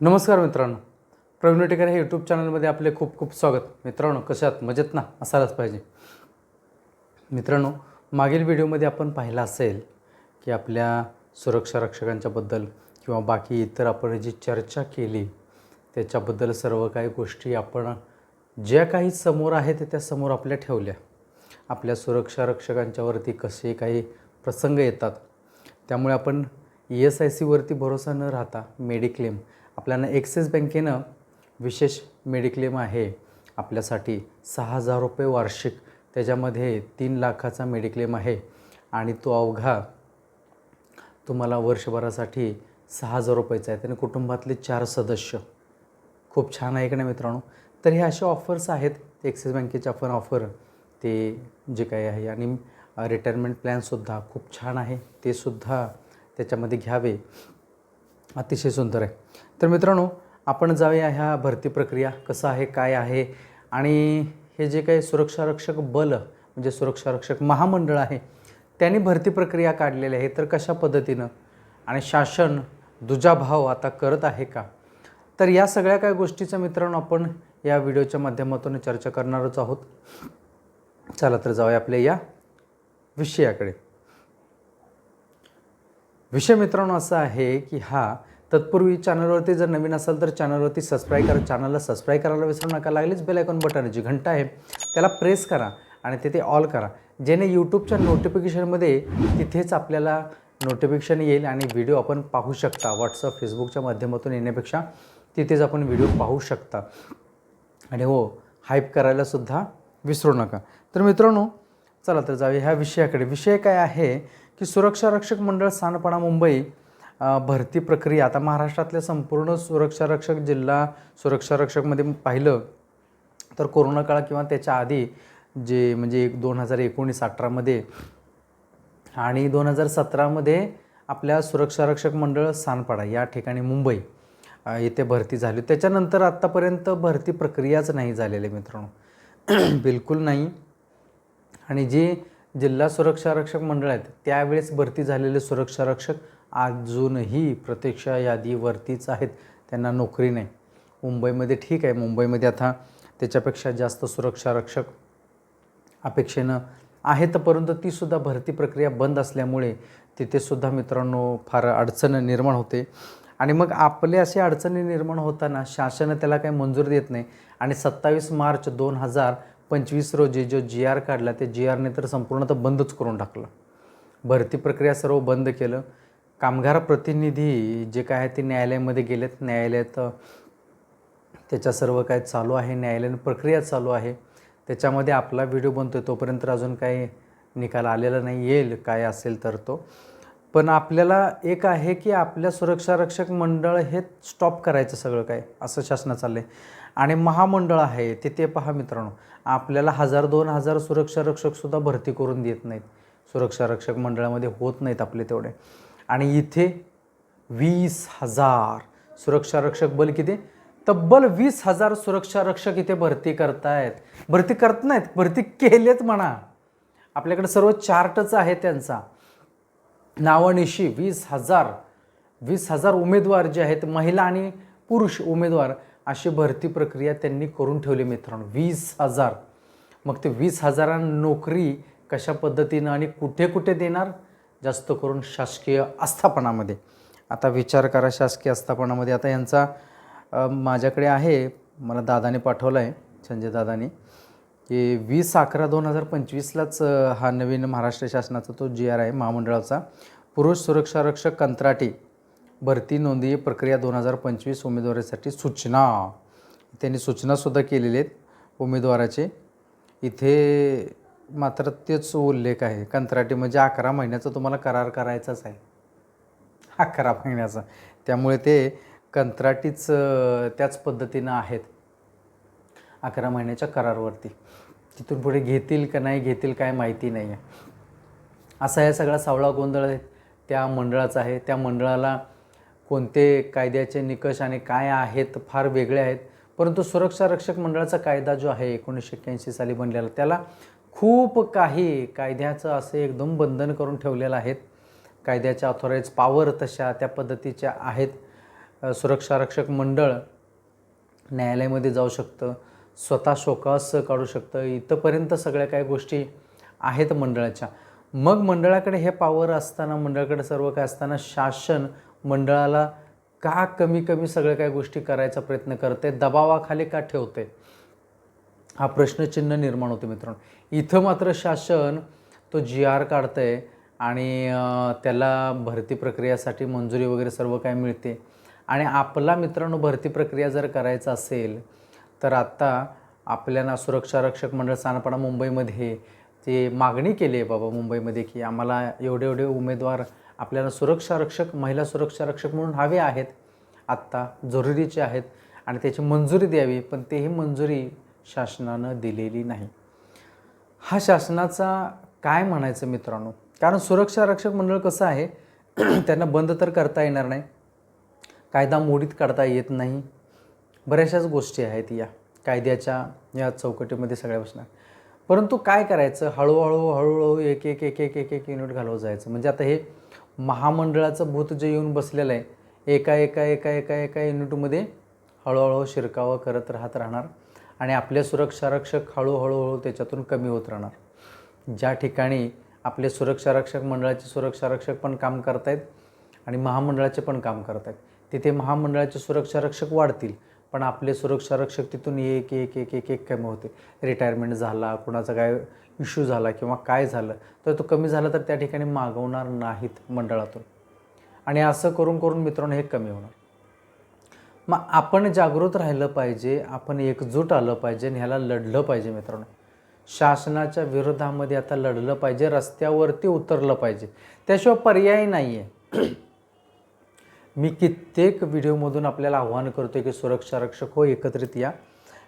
नमस्कार मित्रांनो. प्रवीण टेकर हे यूट्यूब चॅनलमध्ये आपले खूप खूप स्वागत. मित्रांनो कशात मजेत ना? असायलाच पाहिजे. मित्रांनो मागील व्हिडिओमध्ये आपण पाहिलं असेल की आपल्या सुरक्षा रक्षकांच्याबद्दल किंवा बाकी इतर आपण जी चर्चा केली त्याच्याबद्दल सर्व काही गोष्टी आपण ज्या काही समोर आहेत त्या समोर आपल्या ठेवल्या. आपल्या सुरक्षा रक्षकांच्यावरती कसे काही प्रसंग येतात त्यामुळे आपण ई एस आय सीवरती भरोसा न राहता मेडिक्लेम आपल्याला एक्सिस बँकेनं विशेष मेडिक्लेम आहे. आपल्यासाठी सहा हजार रुपये वार्षिक त्याच्यामध्ये तीन लाखाचा मेडिक्लेम आहे. आणि तो अवघा तुम्हाला वर्षभरासाठी सहा हजार रुपयाचा आहे. त्याने कुटुंबातले चार सदस्य. खूप छान आहे का नाही मित्रांनो? तर हे असे ऑफर्स आहेत. ॲक्सिस बँकेच्या आपण ऑफर ते जे काही आहे. आणि रिटायरमेंट प्लॅनसुद्धा खूप छान आहे. ते सुद्धा त्याच्यामध्ये घ्यावे. अतिशय सुंदर आहे. तर मित्रांनो आपण जाऊया ह्या भरती प्रक्रिया कसं आहे काय आहे? आणि हे जे काही सुरक्षारक्षक बल म्हणजे सुरक्षारक्षक महामंडळ आहे त्यांनी भरती प्रक्रिया काढलेली आहे. तर कशा पद्धतीनं? आणि शासन दुजाभाव आता करत आहे का? तर या सगळ्या काय गोष्टीचं मित्रांनो आपण या व्हिडिओच्या माध्यमातून चर्चा करणारच आहोत. चला तर जाऊया आपल्या या विषयाकडे. विषय मित्रांनो असा आहे की हा तत्पूर्वी चॅनलवरती जर नवीन असाल तर चॅनलवरती सबस्क्राईब करा. चॅनलला सबस्क्राईब करायला विसरू नका. लागलीच बेल आयकॉन बटन जी घंटा आहे त्याला प्रेस करा आणि तिथे ऑल करा. जेणे यूट्यूबच्या नोटिफिकेशनमध्ये तिथेच आपल्याला नोटिफिकेशन येईल आणि व्हिडिओ आपण पाहू शकता. व्हॉट्सअप फेसबुकच्या माध्यमातून येण्यापेक्षा तिथेच आपण व्हिडिओ पाहू शकता. आणि हो हाईप करायलासुद्धा विसरू नका. तर मित्रांनो चला तर जाऊया ह्या विषयाकडे. विषय काय आहे की सुरक्षा रक्षक मंडळ सानपणा मुंबई भरती प्रक्रिया आता महाराष्ट्रातल्या संपूर्ण सुरक्षा रक्षक जिल्हा सुरक्षा रक्षकमध्ये पाहिलं तर कोरोना काळ किंवा त्याच्या आधी जे म्हणजे एक दोन हजार एकोणीस अठरामध्ये आणि दोन हजार सतरामध्ये आपल्या सुरक्षा रक्षक मंडळ सानपाडा या ठिकाणी मुंबई येथे भरती झाली. त्याच्यानंतर आत्तापर्यंत भरती प्रक्रियाच नाही झालेली मित्रांनो. बिलकुल नाही. आणि जे जिल्हा सुरक्षा रक्षक मंडळ आहेत त्यावेळेस भरती झालेले सुरक्षा रक्षक अजूनही प्रतीक्षा यादीवरतीच आहेत. त्यांना नोकरी नाही. मुंबईमध्ये ठीक आहे. मुंबईमध्ये आता त्याच्यापेक्षा जास्त सुरक्षा रक्षक अपेक्षेनं आहेत परंतु तीसुद्धा भरती प्रक्रिया बंद असल्यामुळे तिथेसुद्धा मित्रांनो फार अडचण निर्माण होते. आणि मग आपले असे अडचणी निर्माण होताना शासन त्याला काही मंजूर देत नाही. आणि सत्तावीस मार्च दोन हजार पंचवीस रोजी जो जी आर काढला ते जी आरने तर संपूर्णतः बंदच करून टाकलं. भरती प्रक्रिया सर्व बंद केलं. कामगार प्रतिनिधी जे काय आहे ते न्यायालयामध्ये गेलेत. न्यायालयात त्याच्या सर्व काय चालू आहे. न्यायालयीन प्रक्रिया चालू आहे. त्याच्यामध्ये आपला व्हिडिओ बनतो आहे तोपर्यंत अजून काही निकाल आलेला नाही येईल काय असेल तर तो. पण आपल्याला एक आहे की आपल्या सुरक्षा रक्षक मंडळ हे स्टॉप करायचं सगळं काय असं शासना चाललं आहे आणि महामंडळ आहे ते ते पहा मित्रांनो. आपल्याला हजार दोन हजार सुरक्षा रक्षकसुद्धा भरती करून देत नाहीत. सुरक्षा रक्षक मंडळामध्ये होत नाहीत आपले तेवढे. आणि इथे वीस हजार सुरक्षा रक्षक बल किती? तब्बल वीस हजार सुरक्षा रक्षक इथे भरती करतायत. भरती करत नाहीत भरती केलेत म्हणा. आपल्याकडे सर्व चार्टच आहे त्यांचा. नावानिशी वीस हजार वीस हजार उमेदवार जे आहेत महिला आणि पुरुष उमेदवार अशी भरती प्रक्रिया त्यांनी करून ठेवली मित्रांनो. वीस हजार. मग ते वीस हजारां नोकरी कशा पद्धतीनं आणि कुठे कुठे देणार? जास्त करून शासकीय आस्थापनामध्ये. आता विचार करा शासकीय आस्थापनामध्ये. आता यांचा माझ्याकडे आहे मला दादाने पाठवला आहे संजय दादाने की वीस अकरा दोन हजार पंचवीसलाच हा नवीन महाराष्ट्र शासनाचा तो जी आर आहे महामंडळाचा पुरुष सुरक्षा रक्षक कंत्राटी भरती नोंदणी प्रक्रिया दोन हजार पंचवीस उमेदवारीसाठी सूचना. त्यांनी सूचनासुद्धा केलेल्या आहेत उमेदवाराचे. इथे मात्र तेच उल्लेख आहे. कंत्राटी म्हणजे अकरा महिन्याचा तुम्हाला करार करायचाच आहे. अकरा महिन्याचा. त्यामुळे ते कंत्राटीच त्याच पद्धतीनं आहेत. अकरा महिन्याच्या करारवरती. तिथून पुढे घेतील का नाही घेतील काय माहिती नाही आहे असा या सगळा सावळा गोंधळ आहे. त्या मंडळाचा आहे. त्या मंडळाला कोणते कायद्याचे निकष आणि काय आहेत फार वेगळे आहेत. परंतु सुरक्षा रक्षक मंडळाचा कायदा जो आहे एकोणीसशे एक्क्याऐंशी साली बनलेला त्याला खूप काही कायद्याचं असे एकदम बंधन करून ठेवलेलं आहेत. कायद्याच्या ऑथॉराईज पावर तशा त्या पद्धतीच्या आहेत. सुरक्षारक्षक सुरक्षा रक्षक मंडळ न्यायालयामध्ये जाऊ शकतं स्वतः शोकास काढू शकतं. इथंपर्यंत सगळ्या काही गोष्टी आहेत मंडळाच्या. मग मंडळाकडे हे पॉवर असताना मंडळाकडे सर्व काय असताना शासन मंडळाला का कमी कमी सगळ्या काही गोष्टी करायचा प्रयत्न करते दबावाखाली का ठेवते हा प्रश्नचिन्ह निर्माण होतो मित्रांनो. इथं मात्र शासन तो जी आर काढतं आहे आणि त्याला भरती प्रक्रियासाठी मंजुरी वगैरे सर्व काय मिळते. आणि आपला मित्रांनो भरती प्रक्रिया जर करायचं असेल तर आत्ता आपल्याला सुरक्षा रक्षक मंडळ सानपाडा मुंबईमध्ये ते मागणी केली आहे बाबा मुंबईमध्ये की आम्हाला एवढे एवढे उमेदवार आपल्याला सुरक्षा रक्षक महिला सुरक्षा रक्षक म्हणून हवे आहेत आत्ता जरुरीचे आहेत आणि त्याची मंजुरी द्यावी पण तेही मंजुरी शासनानं दिलेली नाही. हा शासनाचा काय म्हणायचं मित्रांनो? कारण सुरक्षा रक्षक मंडळ कसं आहे त्यांना बंद तर करता येणार नाही. कायदा मोडीत काढता येत नाही. बऱ्याचशाच गोष्टी आहेत या. कायद्याच्या या चौकटीमध्ये सगळ्या बसणार परंतु काय करायचं? हळूहळू हळूहळू एक एक एक एक एक एक युनिट घालवत जायचं. म्हणजे आता हे महामंडळाचं भूत जे येऊन बसलेलं आहे एका एका एका एका एका युनिटमध्ये हळूहळू शिरकावं करत राहत राहणार. आणि आपले सुरक्षा रक्षक हळूहळू त्याच्यातून कमी होत राहणार. ज्या ठिकाणी आपले सुरक्षा रक्षक मंडळाचे सुरक्षा रक्षक पण काम करतायत आणि महामंडळाचे पण काम करतायत तिथे महामंडळाचे सुरक्षा रक्षक वाढतील पण आपले सुरक्षा रक्षक तिथून एक एक एक एक एक कमी होते. रिटायरमेंट झाला कुणाचा काय इश्यू झाला किंवा काय झालं तर तो कमी झाला तर त्या ठिकाणी मागवणार नाहीत मंडळातून. आणि असं करून करून मित्रांनो हे कमी होणार. मग आपण जागृत राहिलं पाहिजे आपण एकजूट आलं पाहिजे आणि ह्याला लढलं पाहिजे मित्रांनो. शासनाच्या विरोधामध्ये आता लढलं पाहिजे रस्त्यावरती उतरलं पाहिजे. त्याशिवाय पर्याय नाही आहे मी कित्येक व्हिडिओमधून आपल्याला आव्हान करतो की सुरक्षा रक्षक हो एकत्रित या.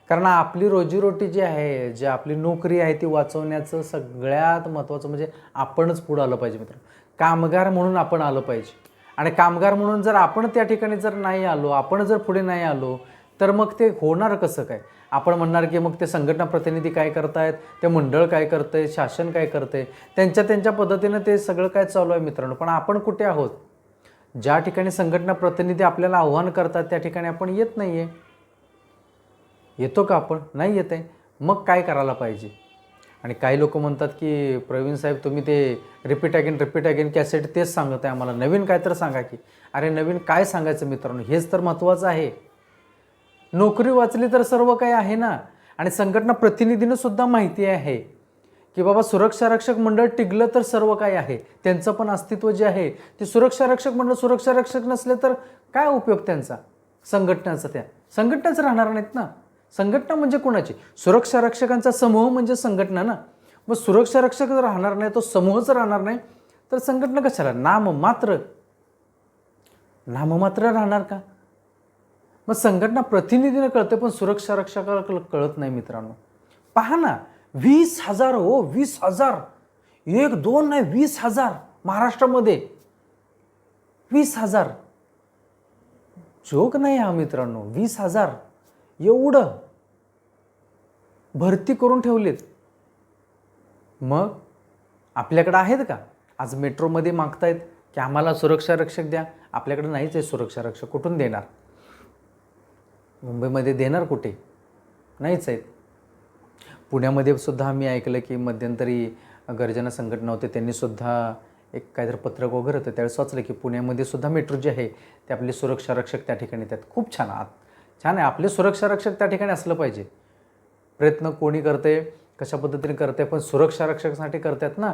कारण आपली रोजीरोटी जी आहे जी आपली नोकरी आहे ती वाचवण्याचं सगळ्यात महत्त्वाचं म्हणजे आपणच पुढं आलं पाहिजे मित्र कामगार म्हणून आपण आलं पाहिजे. आणि कामगार म्हणून जर आपण त्या ठिकाणी जर नाही आलो आपण जर पुढे नाही आलो तर मग ते होणार कसं काय? आपण म्हणणार की मग ते संघटना प्रतिनिधी काय करतायत ते मंडळ काय करतंय शासन काय करतंय? त्यांच्या त्यांच्या पद्धतीनं ते सगळं काय चालू आहे मित्रांनो? पण आपण कुठे आहोत? ज्या ठिकाणी संघटना प्रतिनिधी आपल्याला आव्हान करतात त्या ठिकाणी आपण येत नाही आहे येतो का आपण? नाही येत आहे. मग काय करायला पाहिजे? आणि काही लोक म्हणतात की प्रवीण साहेब तुम्ही ते repeat again repeat again cassette तेच सांगत आहे आम्हाला. नवीन काय तर सांगा की. अरे नवीन काय सांगायचं मित्रांनो? हेच तर महत्त्वाचं आहे. नोकरी वाचली तर सर्व काही आहे ना? आणि संघटना प्रतिनिधीनं सुद्धा माहिती आहे की बाबा सुरक्षा रक्षक मंडळ टिकलं तर सर्व काही आहे. त्यांचं पण अस्तित्व जे आहे ते सुरक्षा रक्षक मंडळ सुरक्षा रक्षक नसले तर काय उपयोग त्यांचा? संघटनाचा त्या. संघटनाच राहणार नाहीत ना? संघटना म्हणजे कोणाची? सुरक्षा रक्षकांचा समूह म्हणजे संघटना ना? मग सुरक्षा रक्षक जर राहणार नाही तो समूहच राहणार नाही तर संघटना कशाला? नाम मात्र. नाममात्र राहणार का? मग संघटना प्रतिनिधीनं कळते पण सुरक्षा रक्षकाला कळत नाही मित्रांनो. पहा ना वीस हजार हो वीस हजार. एक दोन नाही वीस हजार. महाराष्ट्रामध्ये. वीस हजार. जोक नाही हा मित्रांनो वीस हजार. एवढं भरती करून ठेवलीत. मग आपल्याकडं आहेत का? आज मेट्रोमध्ये मागतायत की आम्हाला सुरक्षा रक्षक द्या. आपल्याकडे नाहीच आहे सुरक्षा रक्षक. कुठून देणार? मुंबईमध्ये देणार कुठे? नाहीच आहेत. पुण्यामध्ये सुद्धा आम्ही ऐकलं की मध्यंतरी गर्जना संघटना होते त्यांनीसुद्धा एक काहीतरी पत्रक वगैरे होतं त्यावेळेस वाचलं की पुण्यामध्ये सुद्धा मेट्रो जे आहे ते आपले सुरक्षा रक्षक त्या ठिकाणी त्यात खूप छान. आत छान आहे. आपले सुरक्षा रक्षक त्या ठिकाणी असलं पाहिजे. प्रयत्न कोणी करते कशा पद्धतीने करते पण सुरक्षा रक्षकासाठी करतात ना.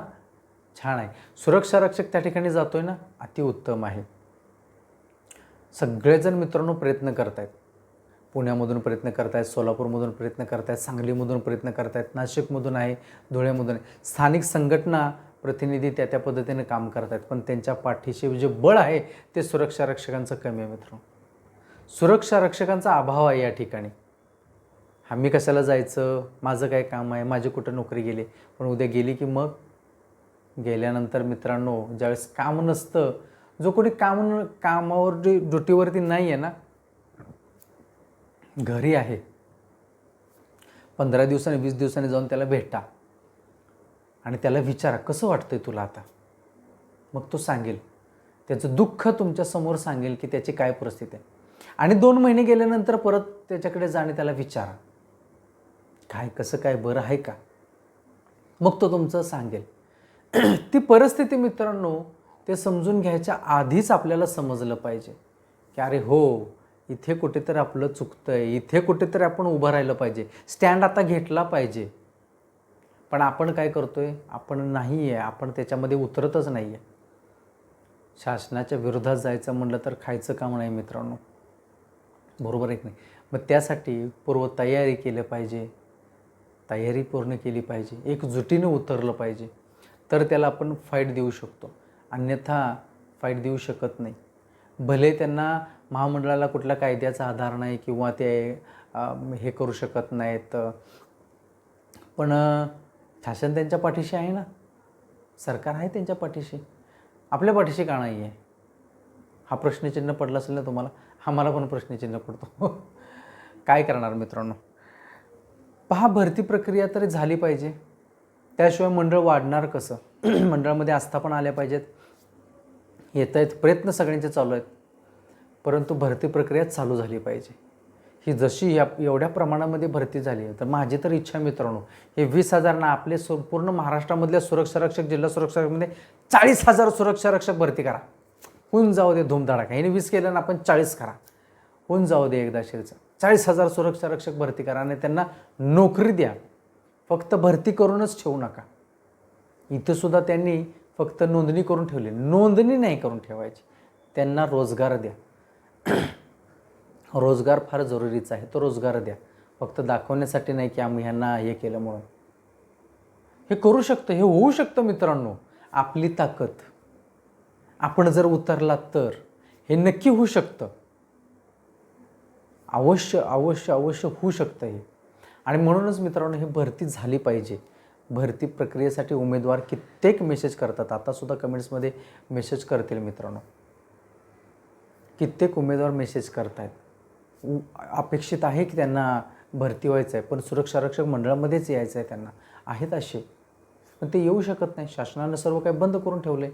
छान आहे. सुरक्षा रक्षक त्या ठिकाणी जातोय ना अतिउत्तम आहे. सगळेजण मित्रांनो प्रयत्न करत आहेत पुण्यामधून प्रयत्न करतायत सोलापूरमधून प्रयत्न करतायत सांगलीमधून प्रयत्न करतायत नाशिकमधून आहे धुळ्यामधून आहे. स्थानिक संघटना प्रतिनिधी त्या त्या पद्धतीने काम करत आहेत पण त्यांच्या पाठीशी जे बळ आहे ते सुरक्षा रक्षकांचं कमी आहे मित्रांनो. सुरक्षा रक्षकांचा अभाव आहे या ठिकाणी. आम्ही कशाला जायचं? माझं काय काम आहे? माझी कुठं नोकरी गेली? पण उद्या गेली की मग? गेल्यानंतर मित्रांनो ज्यावेळेस काम नसतं जो कोणी काम न- कामावर ड्युटीवरती नाही आहे ना घरी आहे. पंधरा दिवसांनी वीस दिवसांनी जाऊन त्याला भेटा आणि त्याला विचारा कसं वाटतंय तुला आता? मग तो सांगेल. त्याचं दुःख तुमच्यासमोर सांगेल की त्याची काय परिस्थिती आहे. आणि दोन महिने गेल्यानंतर परत त्याच्याकडे जाणे त्याला विचारा. काय कसं काय बरं आहे का? मग तो तुमचं सांगेल. ती परिस्थिती मित्रांनो ते समजून घ्यायच्या आधीच आपल्याला समजलं पाहिजे. की अरे हो इथे कुठेतरी आपलं चुकतं आहे इथे कुठेतरी आपण उभं राहिलं पाहिजे. स्टँड आता घेतला पाहिजे. पण आपण काय करतो आहे आपण नाही आहे आपण त्याच्यामध्ये उतरतच नाही आहे शासनाच्या विरोधात जायचं म्हणलं तर खायचं काम नाही मित्रांनो. बरोबर आहे की नाही. मग त्यासाठी पूर्व तयारी केलं पाहिजे. तयारी पूर्ण केली पाहिजे. एकजुटीने उतरलं पाहिजे. तर त्याला आपण फाईट देऊ शकतो. अन्यथा फाईट देऊ शकत नाही. भले त्यांना महामंडळाला कुठल्या कायद्याचा आधार नाही किंवा ते हे करू शकत नाहीत. पण शासन त्यांच्या पाठीशी आहे ना? सरकार आहे त्यांच्या पाठीशी? आपल्या पाठीशी का नाही आहे हा प्रश्नचिन्ह पडला असेल ना तुम्हाला? हा मला पण प्रश्नचिन्ह पडतो. काय करणार मित्रांनो? पहा भरती प्रक्रिया तरी झाली पाहिजे. त्याशिवाय मंडळ वाढणार कसं? मंडळामध्ये आस्थापना आल्या पाहिजेत. येत आहेत प्रयत्न सगळ्यांचे चालू आहेत. परंतु भरती प्रक्रिया चालू झाली पाहिजे. ही जशी या एवढ्या प्रमाणामध्ये भरती झाली आहे तर माझी तर इच्छा मित्रांनो हे वीस हजार ना आपले सु पूर्ण महाराष्ट्रामधल्या सुरक्षा रक्षक जिल्हा सुरक्षा रक्षकमध्ये चाळीस हजार सुरक्षा रक्षक भरती करा. होऊन जाऊ दे धूमधडाका. यांनी वीस केलं ना आपण चाळीस करा. होऊन जाऊ दे एकदा शिरचा. चाळीस हजार सुरक्षा रक्षक भरती करा आणि त्यांना नोकरी द्या. फक्त भरती करूनच ठेवू नका. इथंसुद्धा त्यांनी फक्त नोंदणी करून ठेवली. नोंदणी नाही करून ठेवायची. त्यांना रोजगार द्या. रोजगार फार जरुरीचा आहे. तो रोजगार द्या. फक्त दाखवण्यासाठी नाही की आम्ही ह्यांना हे केलं म्हणून. हे करू शकतं. हे होऊ शकतं मित्रांनो. आपली ताकद. आपण जर उतरलात तर हे नक्की होऊ शकतं. अवश्य अवश्य अवश्य होऊ शकतं हे. आणि म्हणूनच मित्रांनो हे भरती झाली पाहिजे. भरती प्रक्रियेसाठी उमेदवार कित्येक मेसेज करतात. आतासुद्धा कमेंट्समध्ये मेसेज करतील मित्रांनो. कित्येक उमेदवार मेसेज करत आहेत अपेक्षित आहे की त्यांना भरती व्हायचं आहे पण सुरक्षा रक्षक मंडळामध्येच यायचं आहे त्यांना. आहेत असे. पण ते येऊ शकत नाही. शासनानं सर्व काही बंद करून ठेवले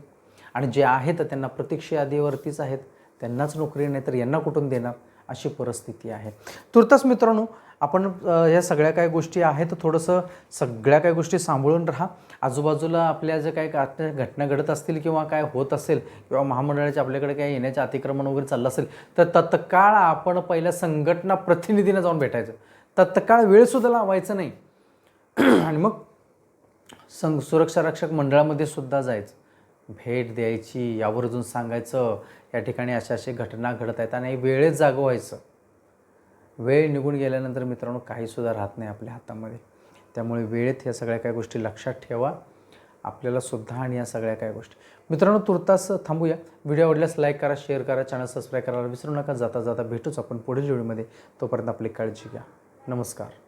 आणि जे आहेत त्यांना प्रतीक्षा यादीवरतीच आहेत. त्यांनाच नोकरी नाही तर यांना कुठून देणार? अशी परिस्थिती आहे. तुर्तास मित्रांनो आपण या सगळ्या काही गोष्टी आहेत. थोडंसं सगळ्या काही गोष्टी सांभाळून राहा. आजूबाजूला आपल्या ज्या काही घटना घडत असतील किंवा काय होत असेल किंवा महामंडळाचे आपल्याकडे काही येण्याचे अतिक्रमण वगैरे चाललं असेल तर तत्काळ आपण पहिल्या संघटना प्रतिनिधींना जाऊन भेटायचं. तत्काळ वेळसुद्धा लावायचं नाही. आणि मग संघ सुरक्षा रक्षक मंडळामध्ये सुद्धा जायचं. भेट द्यायची यावरून सांगायचं या ठिकाणी अशा अशा घटना घडत आहेत आणि वेळेत जागवायचं. वेळ निघून गेल्यानंतर मित्रांनो काहीसुद्धा राहत नाही आपल्या हातामध्ये. त्यामुळे वेळेत ह्या सगळ्या काही गोष्टी लक्षात ठेवा. आपल्याला सुद्धा आणि या सगळ्या काही गोष्टी. मित्रांनो तुर्तास थांबूया. व्हिडिओ आवडल्यास लाईक करा शेअर करा चॅनल सबस्क्राईब करायला विसरू नका. जाता जाता भेटूच आपण पुढील व्हिडिओमध्ये. तोपर्यंत आपली काळजी घ्या. नमस्कार.